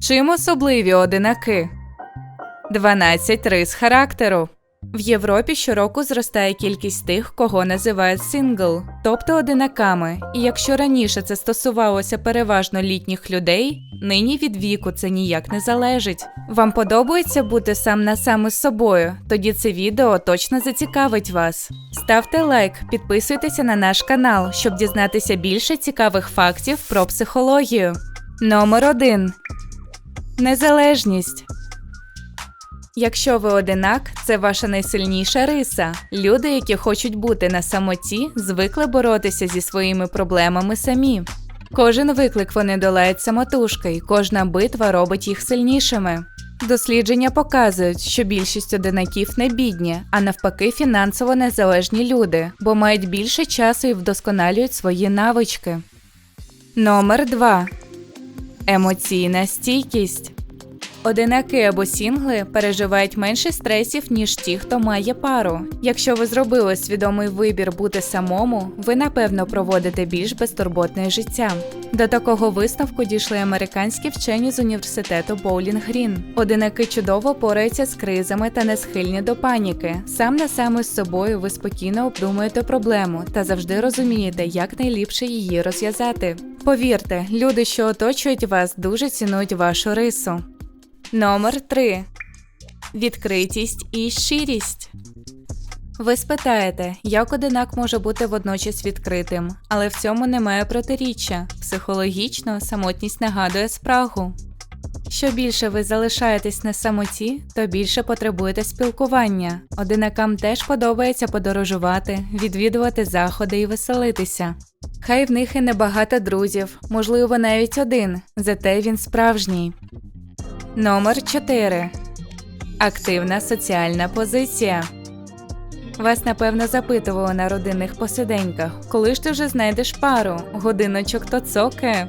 Чим особливі одинаки? 12 рис характеру. В Європі щороку зростає кількість тих, кого називають сингл, тобто одинаками. І якщо раніше це стосувалося переважно літніх людей, нині від віку це ніяк не залежить. Вам подобається бути сам на сам із собою? Тоді це відео точно зацікавить вас. Ставте лайк, підписуйтеся на наш канал, щоб дізнатися більше цікавих фактів про психологію. Номер 1. Незалежність. Якщо ви одинак, це ваша найсильніша риса. Люди, які хочуть бути на самоті, звикли боротися зі своїми проблемами самі. Кожен виклик вони долають самотужки, і кожна битва робить їх сильнішими. Дослідження показують, що більшість одинаків не бідні, а навпаки, фінансово незалежні люди, бо мають більше часу і вдосконалюють свої навички. Номер 2. Емоційна стійкість. Одинаки або сінгли переживають менше стресів, ніж ті, хто має пару. Якщо ви зробили свідомий вибір бути самому, ви напевно проводите більш безтурботне життя. До такого висновку дійшли американські вчені з університету Боулінг Грін. Одинаки чудово пораються з кризами та не схильні до паніки. Сам на саме з собою ви спокійно обдумуєте проблему та завжди розумієте, як найліпше її розв'язати. Повірте, люди, що оточують вас, дуже цінують вашу рису. Номер 3. Відкритість і щирість. Ви спитаєте, як одинак може бути водночас відкритим, але в цьому немає протиріччя. Психологічно самотність нагадує спрагу. Що більше ви залишаєтесь на самоті, то більше потребуєте спілкування. Одинакам теж подобається подорожувати, відвідувати заходи і веселитися. Хай в них і небагато друзів, можливо, навіть один, зате він справжній. Номер 4. Активна соціальна позиція. Вас напевно запитували на родинних посиденьках, коли ж ти вже знайдеш пару, годиночок то цокає.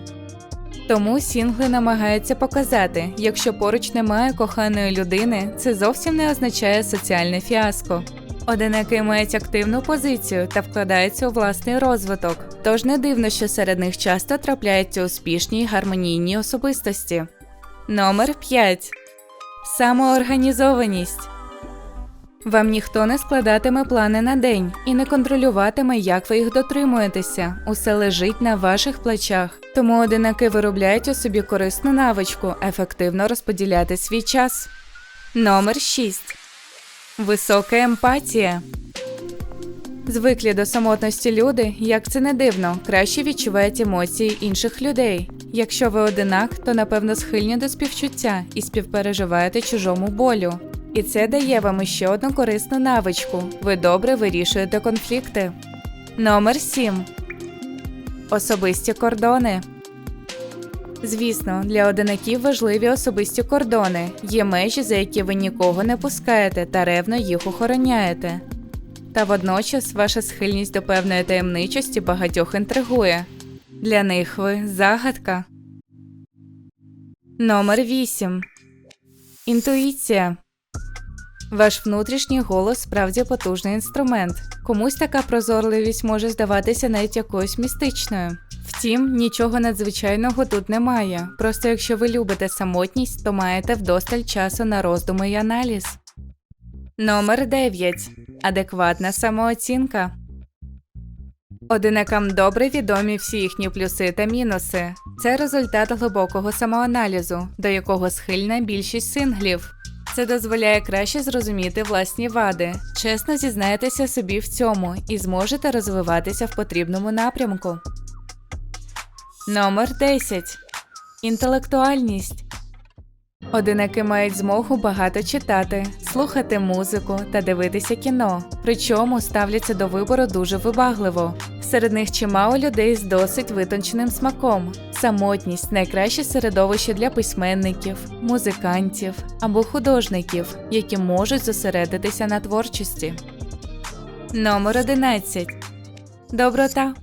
Тому сінгли намагаються показати, якщо поруч немає коханої людини, це зовсім не означає соціальне фіаско. Одинаки мають активну позицію та вкладаються у власний розвиток, тож не дивно, що серед них часто трапляються успішні й гармонійні особистості. Номер 5. Самоорганізованість. Вам ніхто не складатиме плани на день і не контролюватиме, як ви їх дотримуєтеся. Усе лежить на ваших плечах. Тому одинаки виробляють у собі корисну навичку ефективно розподіляти свій час. Номер 6. Висока емпатія. Звиклі до самотності люди, як це не дивно, краще відчувають емоції інших людей. Якщо ви одинак, то напевно схильні до співчуття і співпереживаєте чужому болю. І це дає вам іще одну корисну навичку. Ви добре вирішуєте конфлікти. Номер 7. Особисті кордони. Звісно, для одинаків важливі особисті кордони. Є межі, за які ви нікого не пускаєте та ревно їх охороняєте. Та водночас ваша схильність до певної таємничості багатьох інтригує. Для них ви загадка. Номер 8. Інтуїція. Ваш внутрішній голос справді потужний інструмент. Комусь така прозорливість може здаватися навіть якоюсь містичною. Втім, нічого надзвичайного тут немає. Просто якщо ви любите самотність, то маєте вдосталь часу на роздуми й аналіз. Номер 9. Адекватна самооцінка. Одинакам добре відомі всі їхні плюси та мінуси. Це результат глибокого самоаналізу, до якого схильна більшість синглів. Це дозволяє краще зрозуміти власні вади, чесно зізнаєтеся собі в цьому і зможете розвиватися в потрібному напрямку. Номер 10. Інтелектуальність. Одинаки мають змогу багато читати, слухати музику та дивитися кіно, причому ставляться до вибору дуже вибагливо. Серед них чимало людей з досить витонченим смаком. Самотність найкраще середовище для письменників, музикантів або художників, які можуть зосередитися на творчості. Номер 11. Доброта.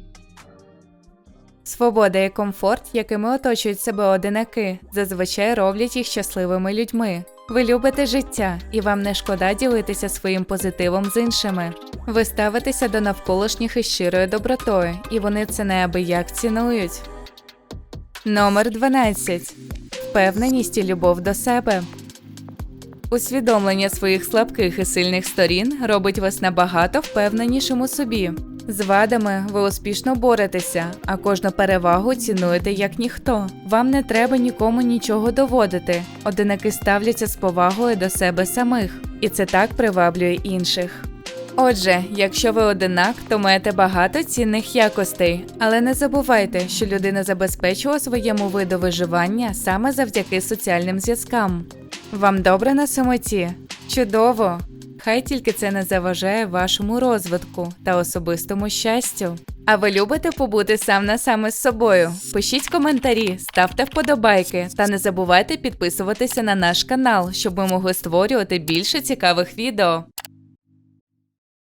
Свобода і комфорт, якими оточують себе одинаки, зазвичай роблять їх щасливими людьми. Ви любите життя, і вам не шкода ділитися своїм позитивом з іншими. Ви ставитеся до навколишніх із щирою добротою, і вони це неабияк цінують. Номер 12. впевненість і любов до себе. Усвідомлення своїх слабких і сильних сторін робить вас набагато впевненішим у собі. З вадами ви успішно боретеся, а кожну перевагу цінуєте як ніхто. Вам не треба нікому нічого доводити. Одинаки ставляться з повагою до себе самих, і це так приваблює інших. Отже, якщо ви одинак, то маєте багато цінних якостей, але не забувайте, що людина забезпечує своєму виду виживання саме завдяки соціальним зв'язкам. Вам добре на самоті? Чудово! Хай тільки це не заважає вашому розвитку та особистому щастю. А ви любите побути сам на саме з собою? Пишіть коментарі, ставте вподобайки та не забувайте підписуватися на наш канал, щоб ми могли створювати більше цікавих відео.